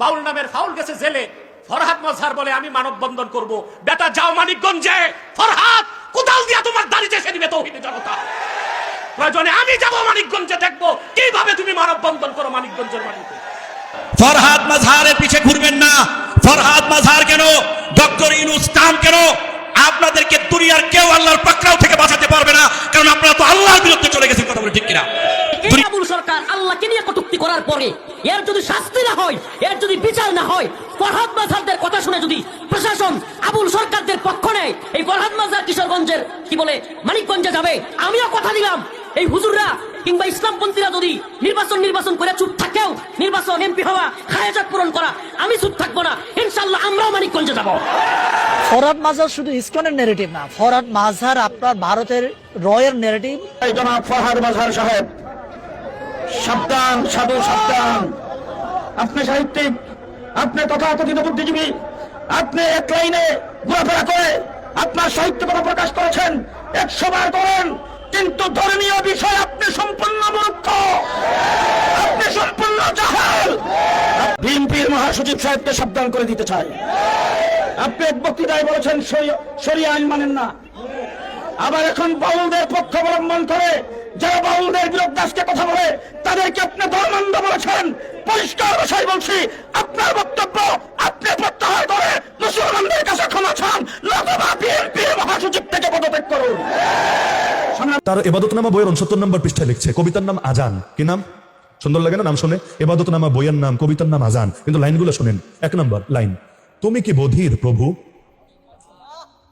বাউল নামের ফাউল গেছে জেলে। ফরহাদ মজহার বলে, আমি মানববন্ধন করব। বেটা, যাও মানিকগঞ্জে। ফরহাদ, কোদাল দিয়া তোমার দাড়ি চেষে দিবে তৌহিদি জনতা। প্রয়োজনে আমি যাব মানিকগঞ্জে দেখব। কীভাবে তুমি মানববন্ধন করো মানিকগঞ্জের মাটিতে ফরহাদ মাঝহারের পিছে ঘুরবেন না। ফরহাদ মাঝহার কেন? ডক্টর ইনুস কাম কেন? আপনাদেরকে দুনিয়ার কেউ আল্লাহর পাকড়াও থেকে বাঁচাতে পারবে না। কারণ আপনারা তো আল্লাহর বিরুদ্ধে চলে গেছেন কথা বলে ঠিক কিনা? এই আবুল সরকার আল্লাহকে নিয়ে কটুক্তি করার পরে এর যদি শাস্তি না হয় এর যদি বিচার না হয় ফরহাদ মাজারদের কথা শুনে যদি প্রশাসন আবুল সরকারদের পক্ষ নেয় এই ফরহাদ মাজার কিশোরগঞ্জের কি বলে মানিকগঞ্জে যাবে আমিও কথা দিলাম। এই হুজুররা কিংবা ইসলামপন্থীরা যদি নির্বাচন নির্বাচন করে চুপ থাকেও নির্বাচন এমপি হওয়া হায়াজাত পূরণ করা আমি চুপ থাকব না ইনশাল্লাহ আমরাও মানিকগঞ্জে যাব। ফরহাদ মাজার শুধু ইসকনের নেগেটিভ না ফরহাদ মাজার আপনার ভারতের রয়ের নেগেটিভ এই জনাব ফরহাদ মাঝহার সাহেব সাবধান, সাধু, সাবধান। আপনি সাহিত্যিক, আপনি তথাকথিত বুদ্ধিজীবী, আপনি এক লাইনে ঘোরাফেরা করে আপনার সাহিত্য কথা প্রকাশ করেছেন, একশো বার করেন, কিন্তু ধর্মীয় বিষয় আপনি সম্পূর্ণ মূর্খ। আপনি সম্পূর্ণ জাহাল। বিএনপির মহাসচিব সাহেবকে সাবধান করে দিতে চাই। আপনি এক বক্তৃতায় বলেছেন সরিয়া আইন মানেন না। আবার এখন বাউলদের পক্ষ অবলম্বন করে যারা বাউলদের বিরুদ্ধে আজকে কথা বলে, তাদেরকে আপনি ধর্মান্ধ বলেছেন। পরিষ্কার ভাষায় বলছি, আপনার বক্তব্য আপনি প্রত্যাহার করে মুসলমানদের কাছে ক্ষমা চান। মহাসচিব থেকে পদত্যাগ করুন। তার এবাদতনামা বইয়ের উনসত্তর নম্বর পৃষ্ঠায় লিখছে, কবিতার নাম আজান। কি নাম? সুন্দর লাগে না নাম শুনে? এবাদতনামা বইয়ের নাম, কবিতার নাম আজান। কিন্তু লাইনগুলো শুনেন। এক নম্বর, লাইন, তুমি কি বধির প্রভু?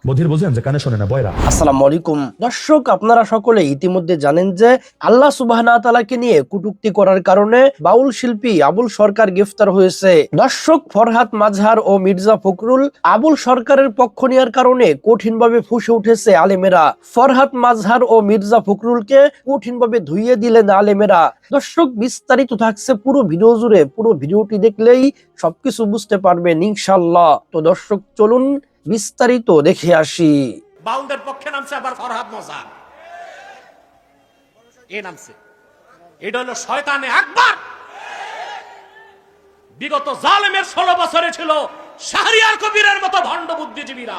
বধির বোঝেন যে কানে শোনে না, বয়রা। আসসালামু আলাইকুম। দর্শক, আপনারা সকলে ইতিমধ্যে জানেন যে আল্লাহ তাআলাকে নিয়ে কটূক্তি করার কারণে বাউল শিল্পী আবুল সরকার গ্রেফতার হয়েছে। দর্শক ও মির্জা আবুল সরকারের পক্ষ নেওয়ার কারণে কঠিনভাবে ফুসে উঠেছে আলেমেরা। ও মির্জা কঠিনভাবে ধুইয়ে দিলেন আলেমেরা। দর্শক, বিস্তারিত থাকছে পুরো ভিডিও জুড়ে। পুরো ভিডিওটি দেখলেই সবকিছু বুঝতে পারবেন ইনশাল্লাহ তো দর্শক, চলুন বিস্তারিত দেখে আসি। বাউলদের পক্ষে নামছে আবার ফরহাদ মজার। এ নামছে? এটা হলো শয়তানে আকবর। বিগত জালেমের ষোলো বছরে ছিল শাহরিয়ার কবিরের মতো ভণ্ড বুদ্ধিজীবীরা।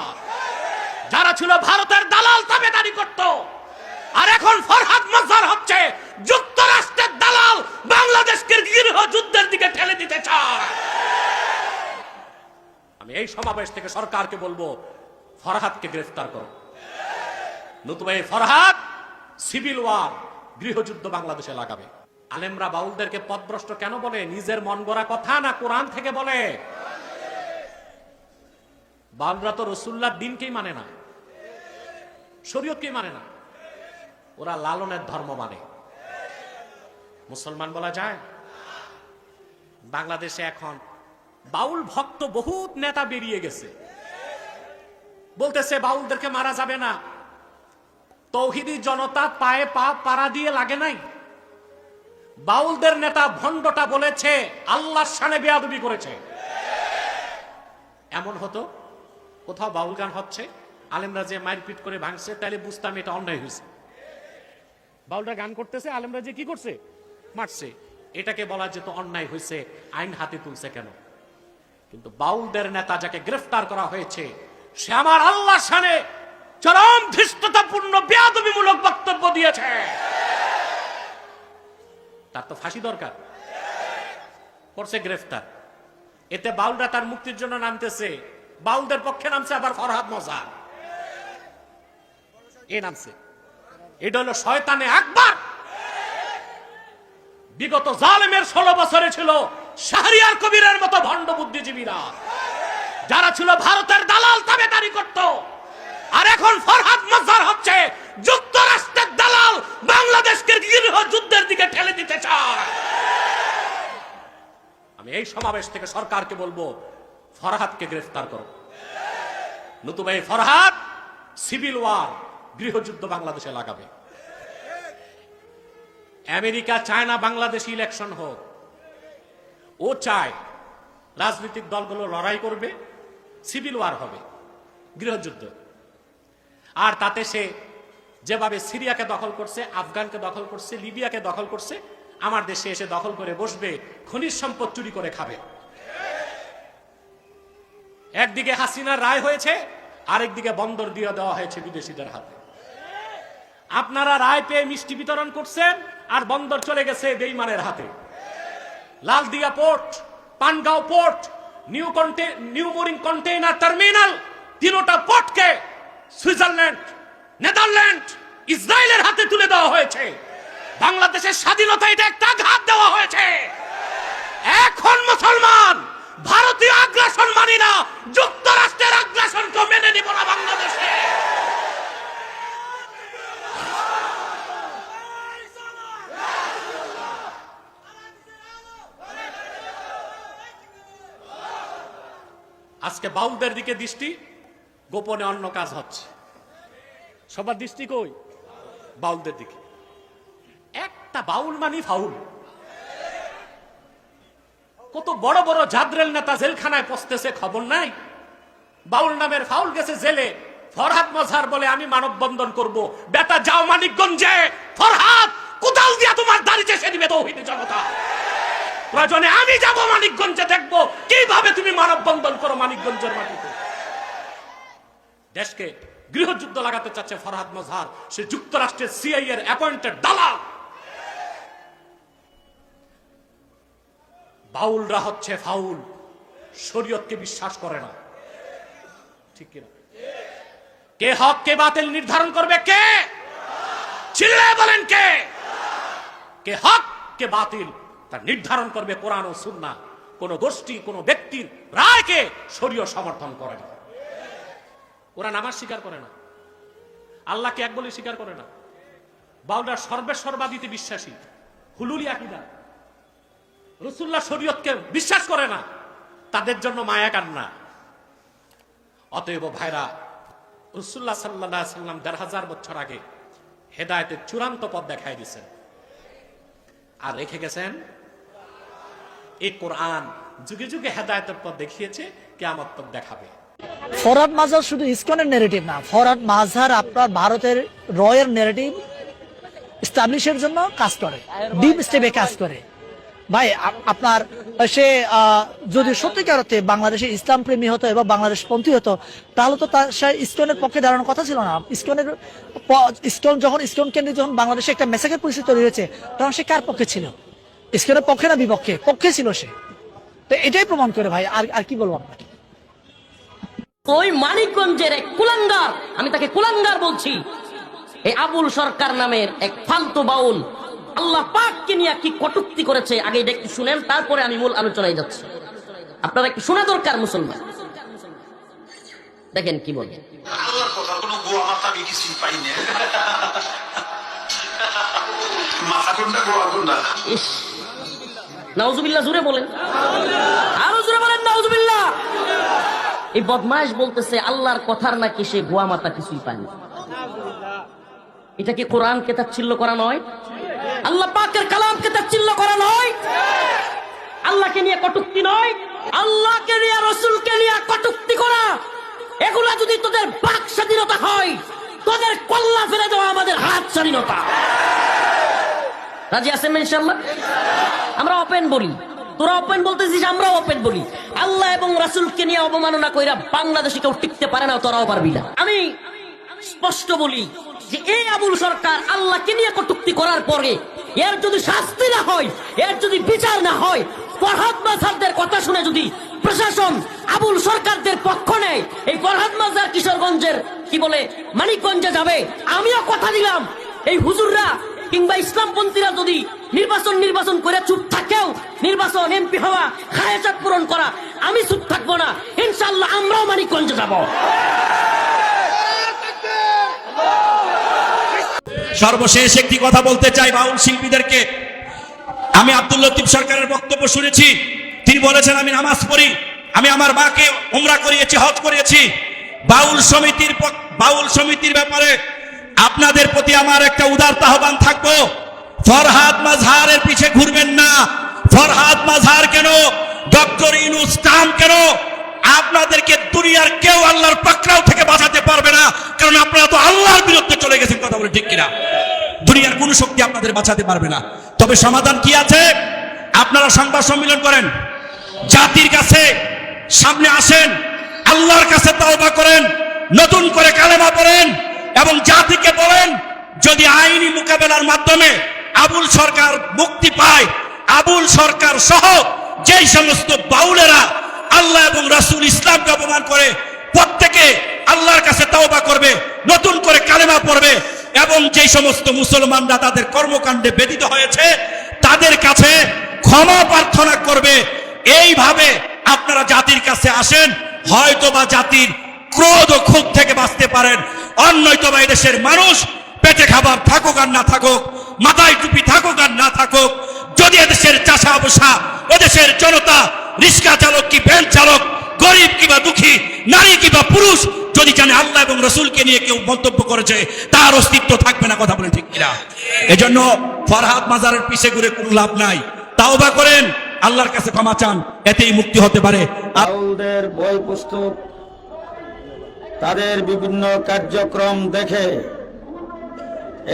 যারা ছিল ভারতের দালাল তাবেদারি করত। আর এখন ফরহাদ মজার হচ্ছে যুক্তরাষ্ট্রের দালাল, বাংলাদেশকে গৃহ যুদ্ধের দিকে ঠেলে দিতে চায়। আমি এই সমাবেশ থেকে সরকারকে বলব, ফরহাদকে গ্রেফতার করো। নতুবা এই ফরহাদ সিভিল ওয়ার, গৃহযুদ্ধ বাংলাদেশে লাগাবে। আলেমরা বাউলদেরকে পদভ্রষ্ট কেন বলে? নিজের মন গড়া কথা না কোরআন থেকে বলে? বাউলরা তো রসুল্লাহ দিনকেই মানে না। শরীয়তকেই মানে না। ওরা লালনের ধর্ম মানে। মুসলমান বলা যায়? বাংলাদেশে এখন বাউল ভক্ত বহুত নেতা বেরিয়ে গেছে। বলতেছে, বাউলদেরকে মারা যাবে না। তৌহিদি জনতা পায়ে পা পাড়া দিয়ে লাগে নাই। বাউলদের নেতা ভণ্ডটা বলেছে, আল্লাহর সানে বেয়াদবি করেছে। এমন হতো, কোথাও বাউল গান হচ্ছে, আলেমরা যে মারপিট করে ভাঙছে তাহলে বুঝতাম এটা অন্যায় হয়েছে। বাউলরা গান করতেছে, আলেমরা যে কি করছে? মারছে। এটাকে বলা যেত অন্যায় হয়েছে, আইন হাতে তুলছে কেন? কিন্তু বাউলদের নেতা যাকে গ্রেফতার করা হয়েছে, সে আমার আল্লাহ সানে চরম ধৃষ্টতাপূর্ণ, বেয়াদবিমূলক বক্তব্য দিয়েছে। তার তো ফাঁসি দরকার। করছে গ্রেফতার। এতে বাউলরা তার মুক্তির জন্য নামতেছে। বাউলদের পক্ষে নামছে আবার ফরহাদ মজা। এ নামছে। এটা হলো শয়তানে একবার বিগত জালেমের ষোলো বছরে ছিল শাহরিয়ার কবিরের মতো ভণ্ড বুদ্ধিজীবীরা। যারা ছিল ভারতের দালাল তাবেদারি করত। আর এখন ফরহাদ মজার হচ্ছে যুক্তরাষ্ট্রের দালাল, বাংলাদেশকে গৃহ যুদ্ধের দিকে ঠেলে দিতে চায়। আমি এই সমাবেশ থেকে সরকারকে বলব, ফরহাদকে গ্রেফতার করো। নতুবা এই ফরহাদ সিভিল ওয়ার গৃহযুদ্ধ বাংলাদেশে লাগাবে। আমেরিকা চায় না বাংলাদেশ ইলেকশন হোক ও চায় রাজনৈতিক দলগুলো লড়াই করবে, সিভিল ওয়ার হবে, গৃহযুদ্ধ। আর তাতে সে যেভাবে সিরিয়াকে দখল করছে, আফগানকে দখল করছে, লিবিয়াকে দখল করছে, আমার দেশে এসে দখল করে বসবে, খনিজ সম্পদ চুরি করে খাবে। একদিকে হাসিনার রায় হয়েছে, আরেকদিকে বন্দর দিয়ে দেওয়া হয়েছে বিদেশিদের হাতে। আপনারা রায় পেয়ে মিষ্টি বিতরণ করছেন, আর বন্দর চলে গেছে বেইমানের হাতে। Laldia port, Pangaon port, new new mooring container terminal, তিনোটা পোর্টকে সুইজারল্যান্ড, নেদারল্যান্ড, ইসরায়েলের হাতে তুলে দেওয়া হয়েছে। বাংলাদেশের স্বাধীনতা এটা একটা ঘাত দেওয়া হয়েছে। এখন মুসলমান, ভারতীয় আগ্রাসন মানি না, যুক্তরাষ্ট্রের আগ্রাসনকে মেনে নিব না বাংলাদেশে আজকে বাউলদের দিকে দৃষ্টি, গোপনে অন্য কাজ হচ্ছে। সবার দৃষ্টি কই? বাউলদের দিকে। একটা বাউল মানি ফাউল। কত বড় বড় জাদরেল নেতা জেলখানায় পচতেছে খবর নাই? বাউল নামের ফাউল গেছে জেলে। ফরহাদ মজহার বলে, আমি মানববন্ধন করব। বেটা, যাও মানিকগঞ্জে। ফরহাদ, কোদাল দিয়া তোমার দাড়ি চেষে দিবে তৌহিদি জনতা। প্রয়োজনে আমি যাব মানিকগঞ্জে দেখব। কীভাবে তুমি মানববন্ধন করো মানিকগঞ্জের মাটিতে? দেশকে গৃহযুদ্ধ লাগাতে চাচ্ছে ফরহাদ মজহার সে যুক্তরাষ্ট্রের সিআই এর অ্যাপয়েন্টেড দালাল। বাউলরা হচ্ছে ফাউল। শরীয়তকে বিশ্বাস করে না। ঠিক কিনা? কে হক, কে বাতিল নির্ধারণ করবে? কে? চিল্লায় বলেন কে? কে হক, কে বাতিল? তা নির্ধারণ করবে কোরআন ও সুন্নাহ। কোন গোষ্ঠী, কোন ব্যক্তির রায়কে শরীয় সমর্থন করে না। কোরআন আমার স্বীকার করে না। আল্লাহকে এক বলে স্বীকার করে না। বাউলরা সর্বেশ্বরবাদীতে বিশ্বাসী। হুলুলি আকিদা। রসুল্লাহ শরীয়তকে বিশ্বাস করে না। তাদের জন্য মায়া কান্না। অতএব ভাইরা রসুল্লাহ সাল্লাহ সাল্লাম দেড় হাজার বছর আগে হেদায়তের চূড়ান্ত পথ দেখাই দিয়েছেন। আর রেখে গেছেন এই কোরআন যুগে যুগে হেদায়তের পথ দেখিয়েছে, কেয়ামত পথ দেখাবে। ফরহাদ মাজার শুধু ইসকনের নেগেটিভ না, ফরহাদ মাজার আপনার ভারতের রয়ের নেগেটিভ স্টাবলিশের জন্য কাজ করে ডিপ স্টেপে কাজ করে। ভাই আপনার, সে যদি সত্যিকার অর্থে বাংলাদেশে ইসলাম প্রেমী হতো এবং বাংলাদেশ পন্থী হতো, তাহলে তো তার, সে ইসকনের পক্ষে দাঁড়ানোর কথা ছিল না। ইসকনের ইসকন যখন, ইসকন কেন্দ্রে যখন বাংলাদেশে একটা মেসাকের পরিস্থিতি তৈরি হয়েছে, তখন সে কার পক্ষে ছিল? ইসকনের পক্ষে না বিপক্ষে? পক্ষে ছিল সে। তো এটাই প্রমাণ করে ভাই আর আর কি বলব আপনাকে? ওই মানিকগঞ্জের এক কুলাঙ্গার আমি তাকে কুলাঙ্গার বলছি এই আবুল সরকার নামের এক ফালতু বাউল আল্লাহ পাককে নিয়ে কি কটুক্তি করেছে আগে এটা একটু শুনেন তারপরে আমি মূল আলোচনায় যাচ্ছি। আপনারা একটু শোনা দরকার মুসলমান। দেখেন কি বলে আল্লাহর কথা কোনো গোয়া মাথা আমি কিছুই পাই না। মাথা কোনটা গোয়া কোনটা? ইস নাউজুবিল্লাহ জুড়ে বলেন। আরও জুড়ে বলেন, নাউজুবিল্লাহ। এই বদমাইশ বলতেছে, আল্লাহর কথার নাকি সে গোয়া মাতা কিছুই পায়নি। এটা কি কোরআন কোরআনকে তাচ্ছিল্য করা নয়? আল্লাহ পাকের কালাম কালামকে তাচ্ছিল্য করা নয়? আল্লাহকে নিয়ে কটুক্তি নয়? আল্লাহকে নিয়ে, রসুলকে নিয়ে কটুক্তি করা? এগুলা যদি তোদের বাক স্বাধীনতা হয়, তোদের কল্লা ফেলে দেওয়া আমাদের হাত স্বাধীনতা। রাজি আছেন ইনশাল্লাহ আমরা ওপেন বলি। তোরা ওপেন বলতেছিস আমরা ওপেন বলি। আল্লাহ এবং রাসুলকে নিয়ে অবমাননা কইরা বাংলাদেশে কেউ টিকতে পারে না, তোরাও পারবি না। আমি স্পষ্ট বলি যে এই আবুল সরকার আল্লাহকে নিয়ে কটুক্তি করার পরে এর যদি শাস্তি না হয়, এর যদি বিচার না হয়, ফরহাদ মাঝারদের কথা শুনে যদি প্রশাসন আবুল সরকারদের পক্ষ নেয়, এই ফরহাদ মাজার কিশোরগঞ্জের, কি বলে, মানিকগঞ্জে যাবে, আমিও কথা দিলাম। এই হুজুররা কিংবা ইসলামপন্থীরা যদি নির্বাচন নির্বাচন করে চুপ থাকেও, নির্বাচন এমপি হওয়া খায়াচাত পূরণ করা, আমি চুপ থাকব না। ইনশাল্লাহ আমরাও মানিকগঞ্জে যাব। সর্বশেষ একটি কথা বলতে চাই বাউল শিল্পীদেরকে। আমি আব্দুল লতিফ সরকারের বক্তব্য শুনেছি। তিনি বলেছেন, আমি নামাজ পড়ি। আমি আমার মাকে উমরা করিয়েছি, হজ করিয়েছি। বাউল সমিতির বাউল সমিতির ব্যাপারে আপনাদের প্রতি আমার একটা উদারতা আহ্বান থাকব। ফরহাদ মাঝহারের পিছে ঘুরবেন না। ফরহাদ মাঝহার কেন? ডক্টর ইনুস কাম কেন? আপনাদেরকে দুনিয়ার কেউ আল্লাহর পাকড়াও থেকে বাঁচাতে পারবে না। কারণ আপনারা তো আল্লাহর বিরুদ্ধে চলে গেছেন, কথা বলে ঠিক কিনা? দুনিয়ার কোন শক্তি আপনাদের বাঁচাতে পারবে না। তবে সমাধান কি আছে? আপনারা সংবাদ সম্মেলন করেন, জাতির কাছে সামনে আসেন, আল্লাহর কাছে তওবা করেন, নতুন করে কালেমা পড়েন এবং জাতিকে বলেন, যদি আইনি মোকাবেলার মাধ্যমে আবুল সরকার মুক্তি পায়, আবুল সরকার সহ যেই সমস্ত বাউলেরা আল্লাহ এবং রাসূল ইসলামকে অপমান করে, প্রত্যেকে আল্লাহর কাছে তাওবা করবে, নতুন করে কালেমা পড়বে এবং যেই সমস্ত মুসলমানরা তাদের কর্মকাণ্ডে ব্যতীত হয়েছে, তাদের কাছে ক্ষমা প্রার্থনা করবে। এইভাবে আপনারা জাতির কাছে আসেন হয়তো বা জাতির ক্রোধ ও ক্ষোভ থেকে বাঁচতে পারেন। অন্যতবা দেশের মানুষ পেটে খাবার থাকুক আর না থাকুক, মাথায় টুপি থাকুক আর না থাকুক, যদি এদেশের চাষা বসা এদেশের জনতা, রিক্সা চালক কি ভ্যান চালক, গরিব কিংবা দুঃখী, নারী কিংবা পুরুষ, যদি জানে আল্লাহ এবং রসুলকে নিয়ে কেউ মন্তব্য করেছে, তার অস্তিত্ব থাকবে না কথা বলেন ঠিক কিনা? এজন্য ফরহাদ মাজারের পিছে ঘুরে কোনো লাভ নাই। তাও বা করেন, আল্লাহর কাছে ক্ষমা চান, এতেই মুক্তি হতে পারে। বই পুস্তক তাদের বিভিন্ন কার্যক্রম দেখে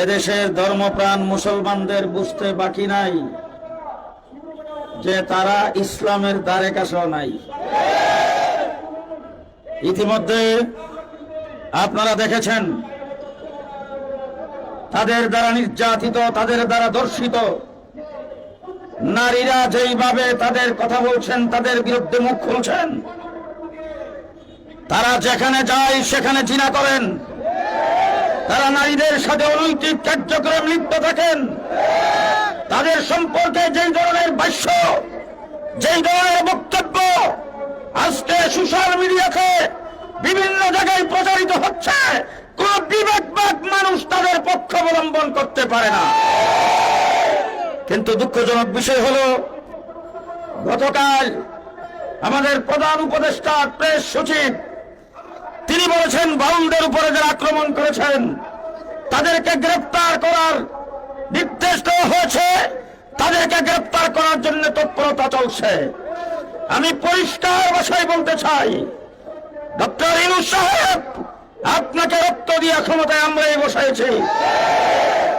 এদেশের ধর্মপ্রাণ মুসলমানদের বুঝতে বাকি নাই যে তারা ইসলামের দ্বারে কাছেও নাই। ইতিমধ্যে আপনারা দেখেছেন, তাদের দ্বারা নির্যাতিত, তাদের দ্বারা দর্শিত নারীরা যেইভাবে তাদের কথা বলছেন, তাদের বিরুদ্ধে মুখ খুলছেন। তারা যেখানে যায়, সেখানে জিনা করেন। তারা নারীদের সাথে অনৈতিক কার্যক্রম লিপ্ত থাকেন। তাদের সম্পর্কে যেই ধরনের ভাষ্য, যেই ধরনের বক্তব্য আজকে সোশ্যাল মিডিয়াতে বিভিন্ন জায়গায় প্রচারিত হচ্ছে, কোন বিবেকবাদ মানুষ তাদের পক্ষ অবলম্বন করতে পারে না। কিন্তু দুঃখজনক বিষয় হলো, গতকাল আমাদের প্রধান উপদেষ্টা প্রেস সচিব তিনি বলেছেন বাউলদের উপরে যারা আক্রমণ করেছেন, তাদেরকে গ্রেপ্তার করার নির্দেশ দেওয়া হয়েছে। তাদেরকে গ্রেপ্তার করার জন্য তৎপরতা চলছে। আমি পরিষ্কার ভাষায় বলতে চাই, ডক্টর ইনু সাহেব, আপনাকে রক্ত দিয়ে ক্ষমতায় আমরাই বসাইছি।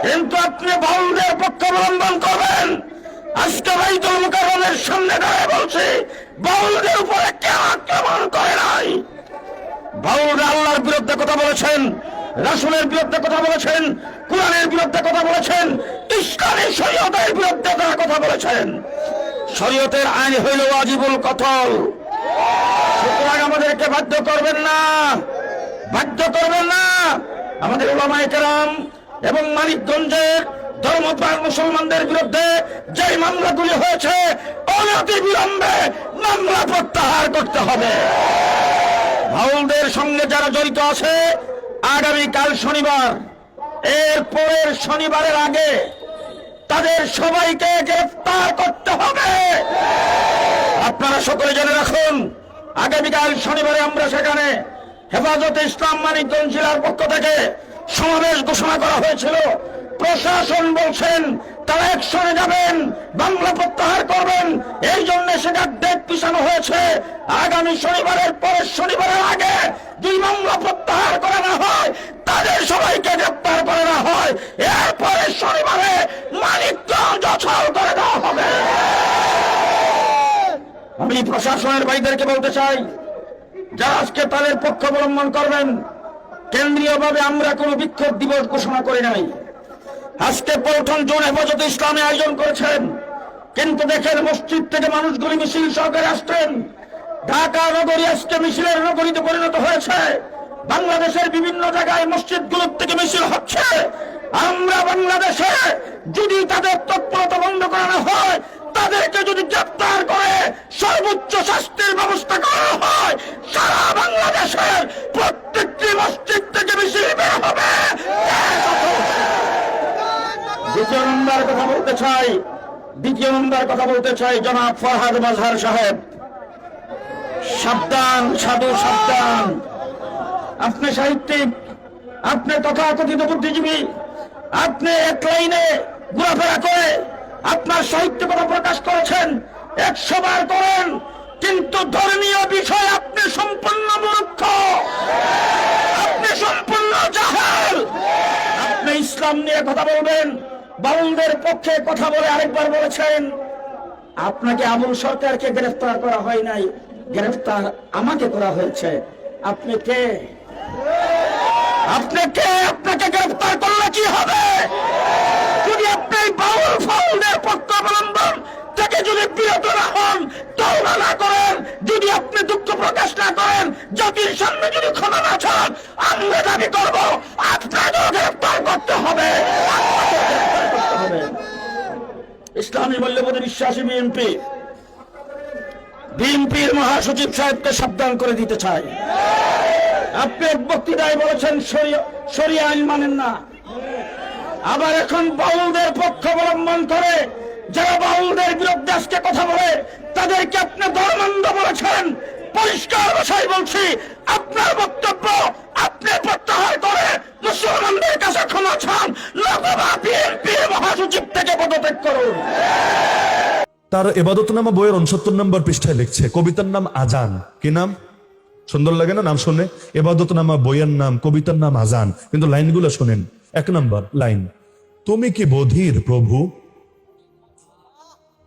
কিন্তু আপনি বাউলদের পক্ষ অবলম্বন করবেন। আজকে বাইতুল মুকাররমের সামনে দাঁড়িয়ে বলছি বাউলদের উপরে কেউ আক্রমণ করে নাই। বাউলরা আল্লাহর বিরুদ্ধে কথা বলেছেন, রাসুলের বিরুদ্ধে কথা বলেছেন, কোরআনের বিরুদ্ধে কথা বলেছেন, ইসলামী শরীয়তের বিরুদ্ধে তারা কথা বলেছেন। শরীয়তের আইন হইল আজীবুল কতল। সুতরাং আমাদেরকে বাধ্য করবেন না, বাধ্য করবেন না। আমাদের ওলামায়ে কেরাম এবং মানিকগঞ্জের ধর্মপ্রাণ মুসলমানদের বিরুদ্ধে যে মামলাগুলি হয়েছে অনতি বিলম্বে মামলা প্রত্যাহার করতে হবে। ভাউলদের সঙ্গে যারা জড়িত আছে, আগামীকাল শনিবার এর পরের শনিবারের আগে তাদের সবাইকে গ্রেফতার করতে হবে। আপনারা সকলে জেনে রাখুন, আগামীকাল শনিবারে আমরা সেখানে হেফাজতে ইসলাম মানিকগঞ্জ জেলার পক্ষ থেকে সমাবেশ ঘোষণা করা হয়েছিল। প্রশাসন বলছেন, তারা একশনে যাবেন, বাংলা প্রত্যাহার করবেন, এই জন্য সেটা ডেট পিছানো হয়েছে, আগামী শনিবারের পরের শনিবারের আগে দুই মামলা প্রত্যাহার করা না হয়, তাদের সবাইকে গ্রেপ্তার করে না হয়, এরপরে শনিবারে মানিকগঞ্জ অচল করে দেওয়া হবে। আমি প্রশাসনের ভাইদেরকে বলতে চাই, যারা আজকে তাদের পক্ষ অবলম্বন করবেন, কেন্দ্রীয়ভাবে আমরা কোনো বিক্ষোভ দিবস ঘোষণা করি নাই। আজকে পল্টন জোন হেফাজত ইসলামে আয়োজন করেছেন কিন্তু দেখেন মসজিদ থেকে মানুষগুলি মিছিল সহকারে আসতেন ঢাকা নগরী আজকে মিছিলের নগরীতে পরিণত হয়েছে। বাংলাদেশের বিভিন্ন জায়গায় মসজিদগুলোর থেকে মিছিল হচ্ছে। আমরা বাংলাদেশে যদি তাদের তৎপরতা বন্ধ করানো হয়, তাদেরকে যদি গ্রেপ্তার করে সর্বোচ্চ শাস্তির ব্যবস্থা করা হয়, সারা বাংলাদেশের প্রত্যেকটি মসজিদ থেকে মিছিল বের হবে। দ্বিতীয় নম্বর কথা বলতে চাই দ্বিতীয় নম্বর কথা বলতে চাই জনাব ফরহাদ মাজহার সাহেব। সাবধান, সাধু, সাবধান। আপনি সাহিত্যিক, আপনি তথাকথিত বুদ্ধিজীবী, আপনি এক লাইনে ঘোরাফেরা করে আপনার সাহিত্য কথা প্রকাশ করেছেন, একশো বার করেন, কিন্তু ধর্মীয় বিষয় আপনি সম্পূর্ণ মূর্খ। আপনি সম্পূর্ণ জাহাল। আপনি ইসলাম নিয়ে কথা বলবেন বাউলদের পক্ষে কথা বলে আরেকবার বলেছেন, আপনাকে আবুল সরকারকে গ্রেফতার করা হয় নাই, গ্রেফতার আমাকে করা হয়েছে। আপনি কে? আপনি কে? আপনাকে গ্রেফতার করলে কি হবে? যদি আপনি বাউল ফাউলদের পক্ষ অবলম্বন থেকে যদি বিরত না হন, তওবা না করেন, যদি আপনি দুঃখ প্রকাশ না করেন, জাতির সামনে যদি ক্ষমা না চান, আমরা দাবি করব, আপনাকেও গ্রেফতার করতে হবে। হবে। ইসলামী মূল্যবোধে বিশ্বাসী বিএনপি বিএনপির মহাসচিব সাহেবকে সাবধান করে দিতে চাই আপনি বক্তৃতায় বলেছেন শরিয়া আইন মানেন না। আবার এখন বাউলদের পক্ষ অবলম্বন করে যারা বাউলদের বিরুদ্ধে আজকে কথা বলে, তাদেরকে আপনি ধর্মান্ধ বলেছেন। পরিষ্কার ভাষায় বলছি, আপনার বক্তব্য আপনি প্রত্যাহার করে মুসলমানদের কাছে ক্ষমা চান। নতুবা বিএনপির মহাসচিব থেকে পদত্যাগ করুন তার এবাদতনামা বইয়ের উনসত্তর নম্বর পৃষ্ঠায় লিখছে, কবিতার নাম আজান। কি নাম? সুন্দর লাগে না নাম শুনে এবাদতনামা বইয়ের নাম, কবিতার নাম আজান। কিন্তু লাইনগুলো শোনেন। এক নম্বর লাইন, তুমি কি বধির প্রভু?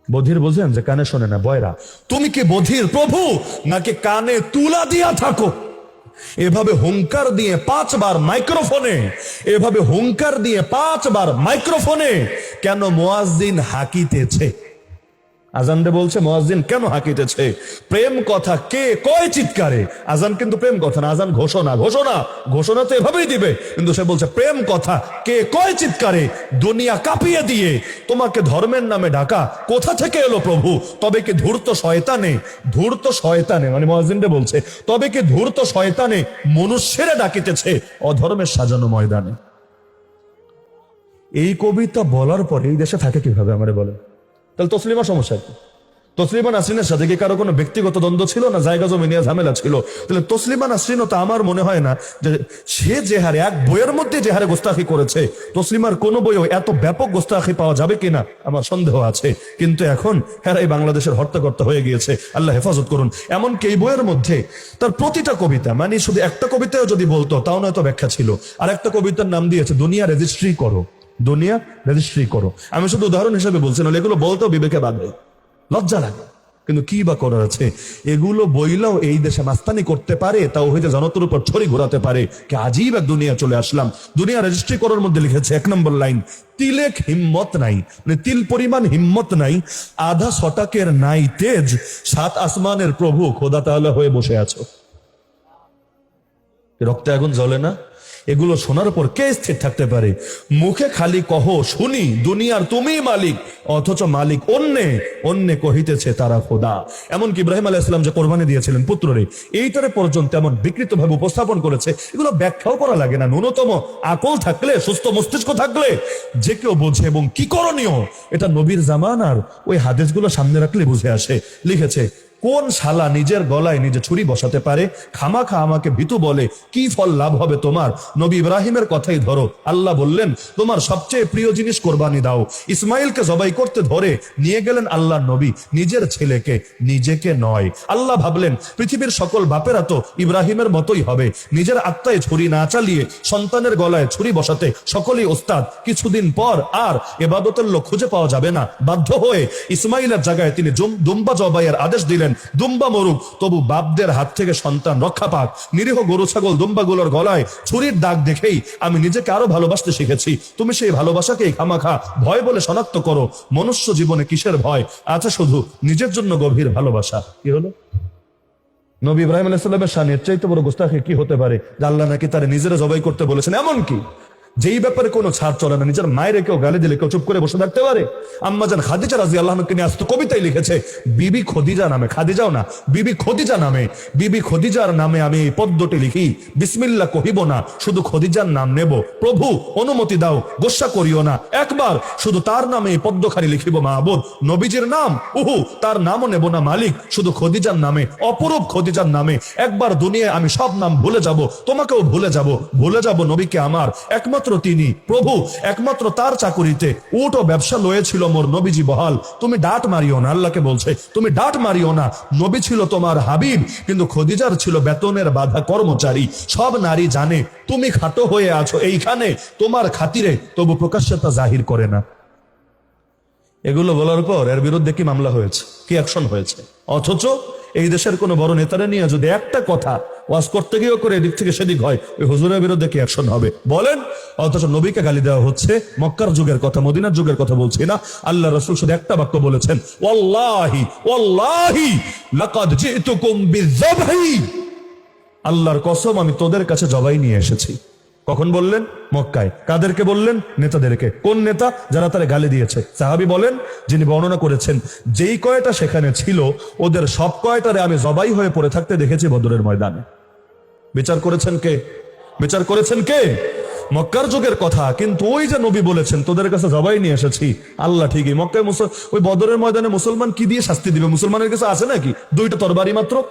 বধির বোঝেন যে কানে শোনে না, বয়রা, তুমি কি বধির প্রভু? নাকি কানে তুলা দিয়া থাকো? এভাবে হুঙ্কার দিয়ে পাঁচবার মাইক্রোফোনে এভাবে হুঙ্কার দিয়ে পাঁচবার মাইক্রোফোনে কেন মোয়াজিন হাকিতেছে? আজানরে বলছে, মোয়াজ্জিন, কেন হাকিতেছে? প্রেম কথা কে কয় চিৎকারে? আজান কিন্তু প্রেম কথা না, আজান ঘোষণা ঘোষণা। ঘোষণা তো এভাবেই দিবে। কিন্তু সে বলছে, প্রেম কথা কে কয় চিৎকারে? দুনিয়া কাঁপিয়ে দিয়ে। তোমাকে ধর্মের নামে ডাকা। কোথা থেকে এলো প্রভু? তবে কি ধূর্ত শয়তানে? ধূর্ত শয়তানে মানে মোয়াজ্জিনরে বলছে, তবে কি ধূর্ত শয়তানে মনুষ্যেরা ডাকিতেছে অধর্মের সাজানো ময়দানে? এই কবিতা বলার পরে এই দেশে থাকে কীভাবে আমারে বলে তাহলে তসলিমা সমস্যা কি? তসলিমা নাসরিনের সাথে কি কারও কোনো ব্যক্তিগত দ্বন্দ্ব ছিল না জায়গা জমি নিয়ে ঝামেলা ছিল? তাহলে তসলিমা নাসরিনও তো আমার মনে হয় না যে সে যে হারে, এক বইয়ের মধ্যে যে হারে গোস্তাখি করেছে, তসলিমার কোনো বইও এত ব্যাপক গোস্তাখি পাওয়া যাবে কিনা আমার সন্দেহ আছে। কিন্তু এখন হেরাই বাংলাদেশের হর্তাকর্তা হয়ে গিয়েছে। আল্লাহ হেফাজত করুন। এমনকি এই বইয়ের মধ্যে তার প্রতিটা কবিতা মানে শুধু একটা কবিতাও যদি বলতো, তাও নয়তো ব্যাখ্যা ছিল। আর একটা কবিতার নাম দিয়েছে, দুনিয়া রেজিস্ট্রি করো। দুনিয়া রেজিস্ট্রি করো। আমি শুধু উদাহরণ হিসেবে বলছি না এগুলো বলতেও বিবেকে বাঁধে। লজ্জা লাগে। কিন্তু কি বা করার আছে? এগুলো বইলেও এই দেশে মাস্তানি করতে পারে তাও হয়তো জনতার উপর ছড়ি ঘোরাতে পারে। কি আজীব এক দুনিয়া চলে আসলাম। দুনিয়া রেজিস্ট্রি করার মধ্যে লিখেছে এক নম্বর লাইন, তিলেক হিম্মত নাই। মানে তিল পরিমাণ হিম্মত নাই। আধা শটাকের নাই তেজ, সাত আসমানের প্রভু খোদা তাহলে হয়ে বসে আছো। রক্তে আগুন জ্বলে না? এগুলো শোনার পর কে স্থির থাকতে পারে? মুখে খালি কহ, শুনি, দুনিয়ার তুমি মালিক, অথচ মালিক অন্যে অন্যে কহিতেছে তারা খোদা। এমনকি ইব্রাহিম আলাহ ইসলাম যে কোরবানি দিয়েছিলেন পুত্ররে, এইটারে পর্যন্ত এমন বিকৃত ভাবে উপস্থাপন করেছে। এগুলো ব্যাখ্যাও করা লাগে না। ন্যূনতম আকল থাকলে, সুস্থ মস্তিষ্ক থাকলে, যে কেউ বোঝে এবং কি করণীয়, এটা নবীর জামানার ওই হাদিসগুলো সামনে রাখলে বুঝে আসে। লিখেছে কোন শালা নিজের গলায় নিজে ছুরি বসাতে পারে? খামাখা আমাকে ভীতু বলে, কি ফল লাভ হবে তোমার? নবী ইব্রাহিমের কথাই ধরো। আল্লাহ বললেন, তোমার সবচেয়ে প্রিয় জিনিস কোরবানি দাও। ইসমাইলকে জবাই করতে ধরে নিয়ে গেলেন আল্লাহর নবী, নিজের ছেলেকে, নিজেকে নয়। আল্লাহ ভাবলেন, পৃথিবীর সকল বাপেরা তো ইব্রাহিমের মতোই হবে। নিজের আত্মায় ছুরি না চালিয়ে সন্তানের গলায় ছুরি বসাতে সকলেই ওস্তাদ। কিছুদিন পর আর এবাদতের লোক খুঁজে পাওয়া যাবে না। বাধ্য হয়ে ইসমাইলের জায়গায় তিনি দুম্বা জবাইয়ের আদেশ দিলেন। দুম্বা মরুক, তবু বাপদের হাত থেকে সন্তান রক্ষা পাক। নিরীহ গরু, ছাগল, দুম্বাগুলোর গলায় ছুরির দাগ দেখেই আমি নিজেকে আরও ভালোবাসতে শিখেছি। তুমি সেই ভালোবাসাকেই খামাখা ভয় বলে শনাক্ত করো। মনুষ্য জীবনে কিসের ভয়? আছে শুধু নিজের জন্য গভীর ভালোবাসা। কি হলো? নবী ইব্রাহিম আলাইসাল্লামের এর চাইতে বড় গোস্তাখে কি হতে পারে? আল্লাহ নাকি তারা নিজেরা জবাই করতে বলেছেন। এমন কি? যেই ব্যাপারে কোনো ছাড় চলে না, নিজের মায়ের কেউ গালি দিলে কেউ চুপ করে বসে থাকতে পারে? আম্মাজান খাদিজা রাজি আল্লাহকে নিয়ে আসতো কবিতায় লিখেছে, বিবি খদিজা নামে। খাদিজাও না, বিবি খদিজা নামে। বিবি খদিজার নামে আমি এই পদ্মটি লিখি। বিসমিল্লা কহিব না, শুধু খদিজার নাম নেব। প্রভু, অনুমতি দাও, গোসা করিও না। একবার, শুধু তার নামে এই পদ্মখানি লিখিব মাহবুদ নবীজির নাম? উহু, তার নামও নেব না মালিক। শুধু খদিজার নামে। অপরূপ খদিজার নামে। একবার দুনিয়ায় আমি সব নাম ভুলে যাব। তোমাকেও ভুলে যাব। ভুলে যাব নবীকে আমার। একমাত্র তিনি, প্রভু, একমাত্র তার চাকুরিতে। উট ও ব্যবসা লয়েছিল মোর নবীজি বহাল। তুমি ডাট মারিও না, আল্লাহকে বলছে। তুমি ডাট মারিও না, নবী ছিল তোমার হাবিব, কিন্তু খদিজার ছিল বেতনের বাধা কর্মচারী। সব নারী জানে, তুমি খাটো হয়ে আছো এইখানে, তোমার খাতিরে, তবু প্রকাশ্যতা জাহির করে না। এগুলো বলার পর এর বিরুদ্ধে কি মামলা হয়েছে? কি অ্যাকশন হয়েছে? অথচ এই দেশের কোনো বড় নেতারা নিয়ে যদি একটা কথা ওয়াজ করতে গিয়েও করে, এদিক থেকে সেদিক হয়। ওই হুজুরের বিরুদ্ধে কি অ্যাকশন হবে? বলেন। অথচ নবীকে গালি দেওয়া হচ্ছে, মক্কার যুগের কথা, মদিনার যুগের কথা বলছি না। আল্লাহ রসুল শুধু একটা বাক্য বলেছেন, ওয়াল্লাহি ওয়াল্লাহি, লাকাদ জিতুকুম বিযাবহি আল্লাহর কসম, আমি তোদের কাছে জবাই নিয়ে এসেছি। কখন বললেন? মক্কায়। কাদেরকে বললেন? নেতাদেরকে। কোন নেতা? যারা তারা গালি দিয়েছে। সাহাবি বলেন, যিনি বর্ণনা করেছেন, যেই কয়টা সেখানে ছিল, ওদের সব কয়টারে আমি জবাই হয়ে পড়ে থাকতে দেখেছি বদরের ময়দানে। বিচার করেছেন কে? বিচার করেছেন কে? মক্কার যুগের কথা, কিন্তু ওই যে নবী বলেছেন, তোদের কাছে জবাই নিয়ে এসেছি। আল্লাহ ঠিকই, মক্কায় মুসল ওই বদরের ময়দানে মুসলমান কি দিয়ে শাস্তি দিবে? মুসলমানের কাছে আছে নাকি? দুইটা তরবারি মাত্র?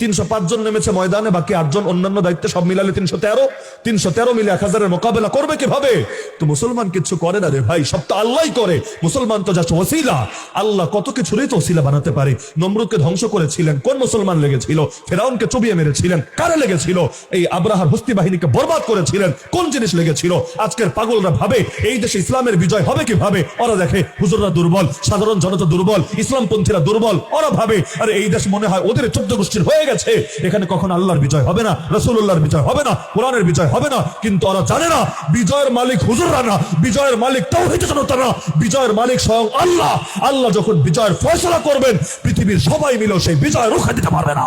তিনশো জন নেমেছে ময়দানে, বাকি আটজন অন্যান্য দায়িত্বে সব মিলালে তিনশো তেরো। তিনশো তেরো মিলে এক হাজারের মোকাবেলা করবে কীভাবে? তো মুসলমান কিছু করে না রে ভাই, সব তো আল্লাহ করে। মুসলমান তো যাচ্ছে ওসিলা। আল্লাহ কত কিছুরই তো ওসিলা বানাতে পারে। নমরুদকে ধ্বংস করেছিলেন, কোন মুসলমান লেগেছিল? ফেরাউনকে চুবিয়ে মেরেছিলেন, কারে লেগেছিল? এই আব্রাহার হস্তি বাহিনীকে বরবাদ করেছিলেন, কোন জিনিস লেগেছিল? আজকের পাগলরা ভাবে, এই দেশে ইসলামের বিজয় হবে কীভাবে? ওরা দেখে, হুজুররা দুর্বল, সাধারণ জনতা দুর্বল, ইসলামপন্থীরা দুর্বল, ওরা ভাবে, আর এই দেশ মনে হয় ওদের চোদ্দ গোষ্ঠীর হয়ে গেছে। এখানে কখন আল্লাহর বিজয় হবে না রসুল্লাহর বিজয় হবে না, কোরআনের বিজয় হবে না। কিন্তু ওরা জানে না, বিজয়ের মালিক হুজুররা না, বিজয়ের মালিক তৌহিদ জনতা না। বিজয়ের মালিক স্বয়ং আল্লাহ। আল্লাহ যখন বিজয়ের ফয়সলা করবেন, পৃথিবীর সবাই মিলেও সেই বিজয় রক্ষা দিতে পারবে না।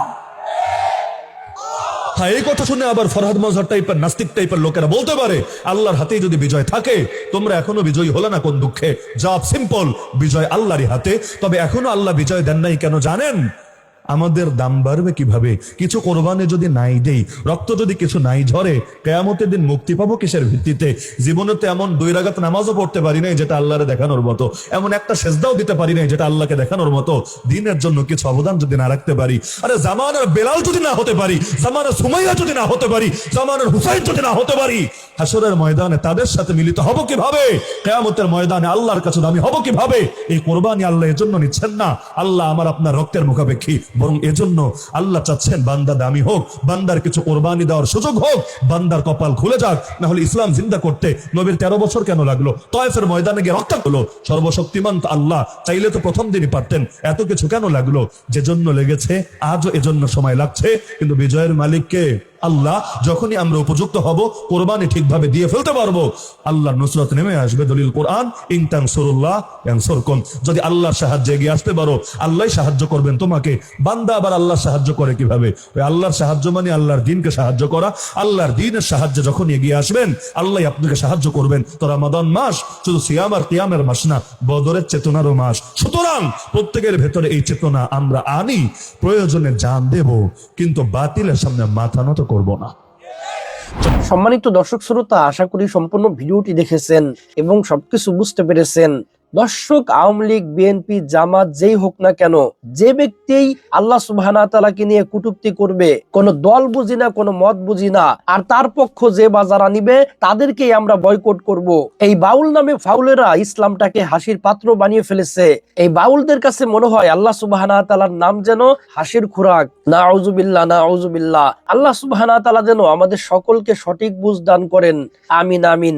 হ্যাঁ এই কথা শুনে আবার ফরহাদ মজহর টাইপের নাস্তিক টাইপের লোকেরা বলতে পারে, আল্লাহর হাতেই যদি বিজয় থাকে, তোমরা এখনও বিজয়ী হলে না কোন দুঃখে। জব সিম্পল বিজয় আল্লাহরই হাতে। তবে এখনও আল্লাহ বিজয় দেন নাই কেন জানেন? আমাদের দাম বাড়বে কীভাবে? কিছু কোরবানি যদি নাই দেই, রক্ত যদি কিছু নাই ঝরে, কেয়ামতের দিন মুক্তি পাবো কিসের ভিত্তিতে? জীবনে তো এমন দুই রাগাত নামাজও পড়তে পারি নাই, যেটা আল্লাহরে দেখানোর মতো। এমন একটা সেজদাও দিতে পারি নাই, যেটা আল্লাহকে দেখানোর মতো। দিনের জন্য কিছু অবদান যদি না রাখতে পারি, আরে জামানের বেলাল যদি না হতে পারি, জামানের সুমাইয়া যদি না হতে পারি, জামানের হুসাইন যদি না হতে পারি হাসরের ময়দানে তাদের সাথে মিলিত হব কীভাবে? কেয়ামতের ময়দানে আল্লাহর কাছে দামি হব কীভাবে? এই কোরবানি আল্লাহ এজন্য নিচ্ছেন না। আল্লাহ আমার আপনার রক্তের মুখাপেক্ষী। বরং এজন্য আল্লাহ চাচ্ছেন বান্দা দামি হোক, বান্দার কিছু কোরবানি দেওয়ার সুযোগ হোক, বান্দার কপাল খুলে যাক। না হলে ইসলাম জিন্দা করতে নবীর তেরো বছর কেন লাগল? তয়েফের ময়দানে গিয়ে রক্ত হলো সর্বশক্তিমান আল্লাহ, চাইলে তো প্রথম দিনই পারতেন। এত কিছু কেন লাগল? যে জন্য লেগেছে, আজও এজন্য সময় লাগছে। কিন্তু বিজয়ের মালিককে আল্লাহ, যখনই আমরা উপযুক্ত হব, কোরবানি ঠিকভাবে দিয়ে ফেলতে পারব। আল্লাহ নুসরত নেমে আসবে দলিল কোরআন ইনতান সুরুল্লাহ যদি আল্লাহর সাহায্যে এগিয়ে আসতে পারো আল্লাহ সাহায্য করবেন তোমাকে। বান্দা আবার আল্লাহ সাহায্য করে কীভাবে? ওই আল্লাহর সাহায্য মানে আল্লাহর দিনকে সাহায্য করা। আল্লাহর দিনের সাহায্যে যখন এগিয়ে আসবেন আল্লাহ আপনাকে সাহায্য করবেন। তো রমাদান মাস শুধু সিয়াম আর কিয়ামের মাস না, বদরের চেতনারও মাস। সুতরাং প্রত্যেকের ভেতরে এই চেতনা আমরা আনি। প্রয়োজনে জান দেব, কিন্তু বাতিলের সামনে মাথা নত করব না। সম্মানিত দর্শক শ্রোতা আশা করি সম্পূর্ণ ভিডিওটি দেখেছেন এবং সবকিছু বুঝতে পেরেছেন। দর্শক, আওয়ামী লীগ, বিএনপি, জামাত, যেই হোক না কেন, যে ব্যক্তি আল্লাহ তালাকে নিয়ে কুটুক্তি করবে, কোনো দল বুঝি না, কোনো মত বুঝি না, আর তার পক্ষ যে বাজার আনিবে তাদেরকেই আমরা বয়কট করব। এই বাউল নামে ফাউলেরা ইসলামটাকে হাসির পাত্র বানিয়ে ফেলেছে। এই বাউলদের কাছে মনে হয় আল্লাহ তালার নাম যেন হাসির খোরাক। না আউজুবিল্লাহ না আউজুবিল্লাহ আল্লাহ সুবহানা তালা যেন আমাদের সকলকে সঠিক বুঝ দান করেন। আমিন আমিন।